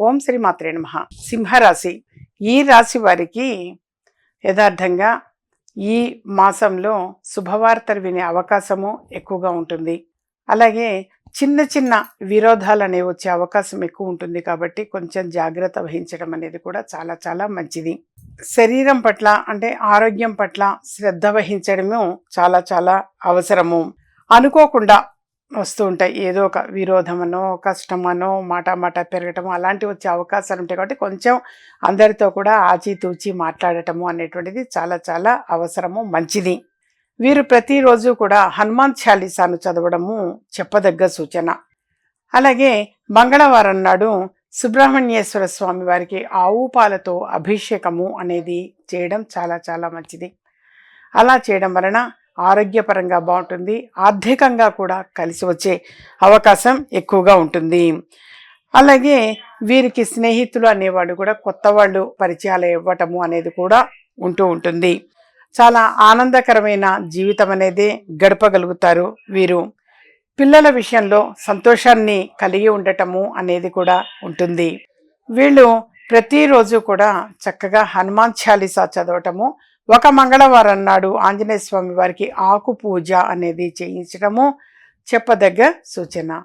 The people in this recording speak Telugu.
ఓం శ్రీ మాత్రే నమ. సింహరాశి. ఈ రాశి వారికి యథార్థంగా ఈ మాసంలో శుభవార్తలు వినే అవకాశము ఎక్కువగా ఉంటుంది. అలాగే చిన్న చిన్న విరోధాలు అనేవి వచ్చే అవకాశం ఎక్కువ ఉంటుంది కాబట్టి కొంచెం జాగ్రత్త వహించడం అనేది కూడా చాలా చాలా మంచిది. శరీరం పట్ల అంటే ఆరోగ్యం పట్ల శ్రద్ధ వహించడము చాలా చాలా అవసరము. అనుకోకుండా వస్తూ ఉంటాయి. ఏదో ఒక విరోధమనో కష్టమనో మాట మాట పెరగటము అలాంటివి వచ్చే అవకాశాలు ఉంటాయి కాబట్టి కొంచెం అందరితో కూడా ఆచితూచి మాట్లాడటము అనేటువంటిది చాలా చాలా అవసరము మంచిది. వీరు ప్రతిరోజు కూడా హనుమాన్ చాలీసాను చదవడము చెప్పదగ్గ సూచన. అలాగే మంగళవారం నాడు సుబ్రహ్మణ్యేశ్వర స్వామి వారికి ఆవు పాలతో అభిషేకము అనేది చేయడం చాలా చాలా మంచిది. అలా చేయడం వలన ఆరోగ్యపరంగా బాగుంటుంది ఆర్థికంగా కూడా కలిసి వచ్చే అవకాశం ఎక్కువగా ఉంటుంది. అలాగే వీరికి స్నేహితులు అనేవాళ్ళు కూడా కొత్త వాళ్ళు పరిచయాలు ఇవ్వటము అనేది కూడా ఉంటూ ఉంటుంది. చాలా ఆనందకరమైన జీవితం అనేది గడపగలుగుతారు వీరు. పిల్లల విషయంలో సంతోషాన్ని కలిగి ఉండటము అనేది కూడా ఉంటుంది. వీళ్ళు ప్రతిరోజు కూడా చక్కగా హనుమాన్ చాలీసా చదవటము ఒక మంగళవారం నాడు ఆంజనేయ స్వామి వారికి ఆకు పూజ అనేది చేయించడము చెప్పదగ్గ సూచన.